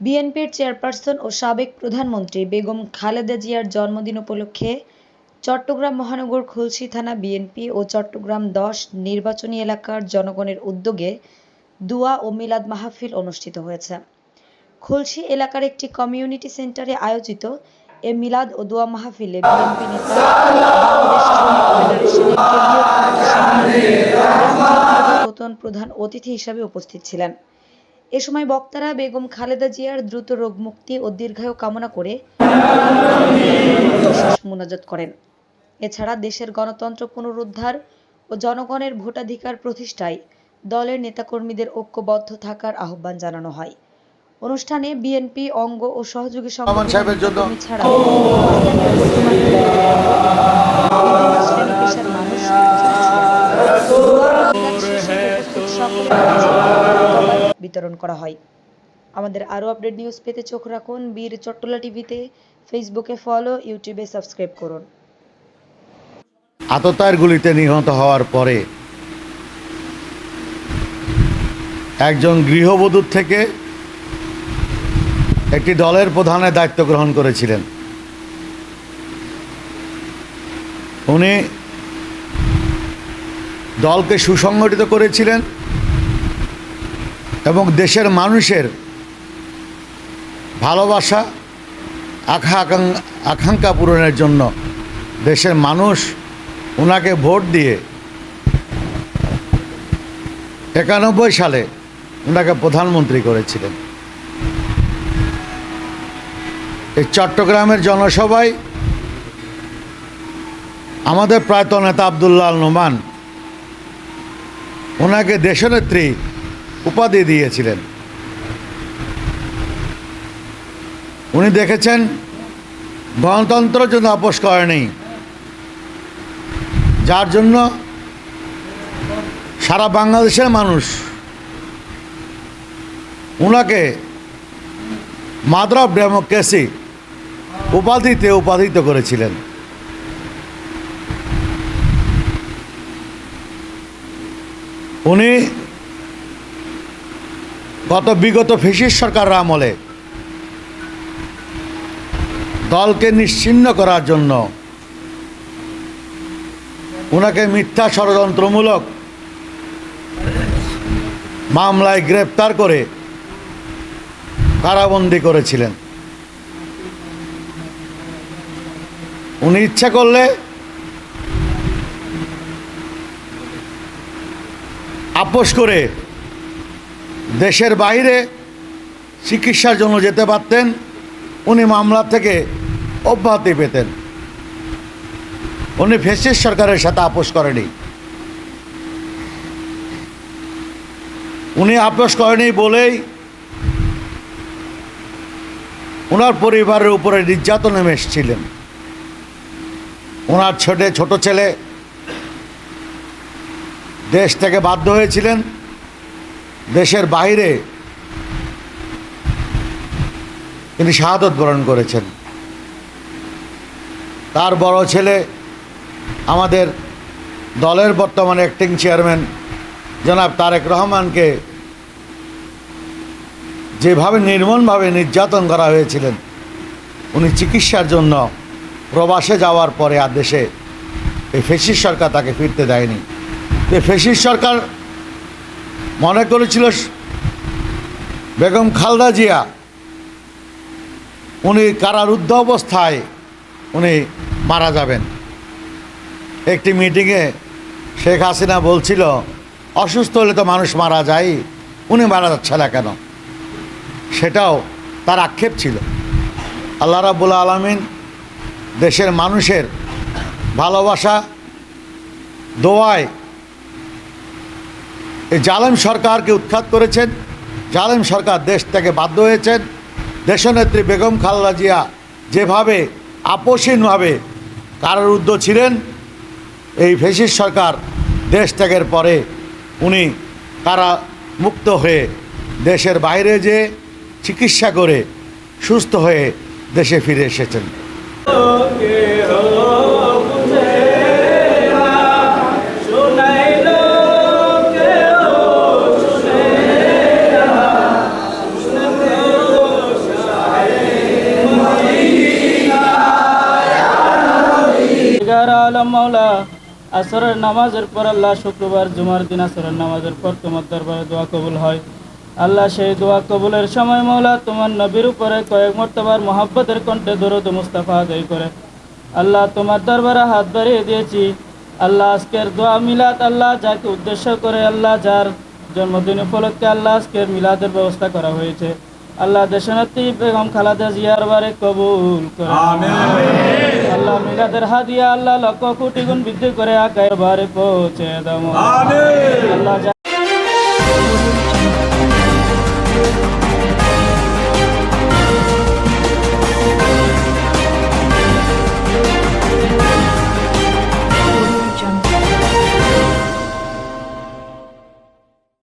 বিএনপির চেয়ারপারসন ও সাবেক প্রধানমন্ত্রী বেগম খালেদা জিয়ার জন্মদিন উপলক্ষে চট্টগ্রাম মহানগর খুলশী থানা বিএনপি ও চট্টগ্রাম দশ নির্বাচনী এলাকার জনগণের উদ্যোগে দোয়া ও মিলাদ মাহফিল অনুষ্ঠিত হয়েছে। খুলশী এলাকার একটি কমিউনিটি সেন্টারে আয়োজিত এ মিলাদ ও দোয়া মাহফিলে বিএনপি নেতা প্রধান অতিথি হিসাবে উপস্থিত ছিলেন। এ সময় বক্তারা বেগম খালেদা জিয়ার দ্রুত রোগ মুক্তি ও দীর্ঘায়ু কামনা করে মোনাজাত করেন। এছাড়া দেশের গণতন্ত্র পুনরুদ্ধার ও জনগণের ভোটাধিকার প্রতিষ্ঠায় দলের নেতাকর্মীদের ঐক্যবদ্ধ থাকার আহ্বান জানানো হয়। অনুষ্ঠানে বিএনপি অঙ্গ ও সহযোগী মানুষ বিতরণ করা হয়। আমাদের আরও আপডেট নিউজ পেতে চোখ রাখুন বীর চট্টলা টিভিতে। ফেসবুকে ফলো ইউটিউবে সাবস্ক্রাইব করুন। আততায়ের গুলিতে নিহত হওয়ার পরে একজন গৃহবধূর থেকে একটি দলের প্রধানের দায়িত্ব গ্রহণ করেছিলেন। উনি দলকে সুসংগঠিত করেছিলেন। এবং দেশের মানুষের ভালোবাসা, আখা আকাং- আকাঙ্ক্ষা পূরণের জন্য দেশের মানুষ ওনাকে ভোট দিয়ে একানব্বই সালে ওনাকে প্রধানমন্ত্রী করেছিলেন। এই চট্টগ্রামের জনসভায় আমাদের প্রয়াত নেতা আবদুল্লাহ নোমান ওনাকে দেশনেত্রী উপাধি দিয়েছিলেন। উনি দেখেছেন, গণতন্ত্র জন্য আপোষ করেনি। যার জন্য সারা বাংলাদেশের মানুষ ওনাকে মাদার অফ ডেমোক্রেসি উপাধিতে উপাধিত করেছিলেন। উনি গত বিগত ফেসিস সরকার আমলে দলকে নিশ্চিন্ন করার জন্য ওনাকে মিথ্যা ষড়যন্ত্রমূলক মামলায় গ্রেপ্তার করে কারাবন্দি করেছিলেন। উনি ইচ্ছা করলে আপোষ করে দেশের বাইরে চিকিৎসার জন্য যেতে পারতেন, উনি মামলা থেকে অব্যাহতি পেতেন। উনি ফেসিস সরকারের সাথে আপোষ করেনি। উনি আপোষ করেনি বলেই ওনার পরিবারের উপরে নির্যাতন নেমে ওনার ছোটে ছোট ছেলে দেশ থেকে বাধ্য হয়েছিলেন। দেশের বাইরে তিনি শাহাদত বরণ করেছেন। তার বড় ছেলে আমাদের দলের বর্তমানে অ্যাক্টিং চেয়ারম্যান জনাব তারেক রহমানকে যেভাবে নির্মমভাবে নির্যাতন করা হয়েছিলেন, উনি চিকিৎসার জন্য প্রবাসে যাওয়ার পরে আর দেশে, এই ফেসিস সরকার তাকে ফিরতে দেয়নি। এই ফেসিস সরকার মনে করেছিল বেগম খালদা জিয়া। উনি কারারুদ্ধ অবস্থায় উনি মারা যাবেন। একটি মিটিংয়ে শেখ হাসিনা বলছিল, অসুস্থ হলে তো মানুষ মারা যায়, উনি মারা যাচ্ছে না কেন? সেটাও তার আক্ষেপ ছিল। আল্লাহ রাবুল আলমিন দেশের মানুষের ভালোবাসা, দোয়ায় এই জালেম সরকারকে উৎখাত করেছেন। জালেম সরকার দেশ থেকে বাধ্য হয়েছেন। দেশনেত্রী বেগম খালেদা জিয়া যেভাবে আপোষহীনভাবে কারারুদ্ধ ছিলেন, এই ফেসিস সরকার দেশ ত্যাগের পরে উনি কারা মুক্ত হয়ে দেশের বাইরে যে চিকিৎসা করে সুস্থ হয়ে দেশে ফিরে এসেছেন। মাওলা, আসরের নামাজের পর আল্লাহ শুক্রবার, জুমার দিন আসরের নামাজের পর তোমার দরবারে দোয়া কবুল হয়। আল্লাহ সেই দোয়া কবুলের সময় মাওলা, তোমার নবীর উপরে কয়েক মর্তবার মোহাব্বতের কণ্ঠে দরুদ মুস্তাফা আদায় করে। আল্লাহ তোমার দরবারে হাত বাড়িয়ে দিয়েছি। আল্লাহ আজকের দোয়া মিলাদ আল্লাহ যাকে উদ্দেশ্য করে আল্লাহ, যার জন্মদিন উপলক্ষে আল্লাহ আজকের মিলাদের ব্যবস্থা করা হয়েছে। আল্লাহ দেশনেত্রী বেগম খালাদা জিয়ার বারে কবুল করে। আল্লাহ মিলাদের হাদিয়া আল্লাহ লক্ষ কোটি গুণ বৃদ্ধি করে আকার বারে পৌঁছে দাম আল্লাহ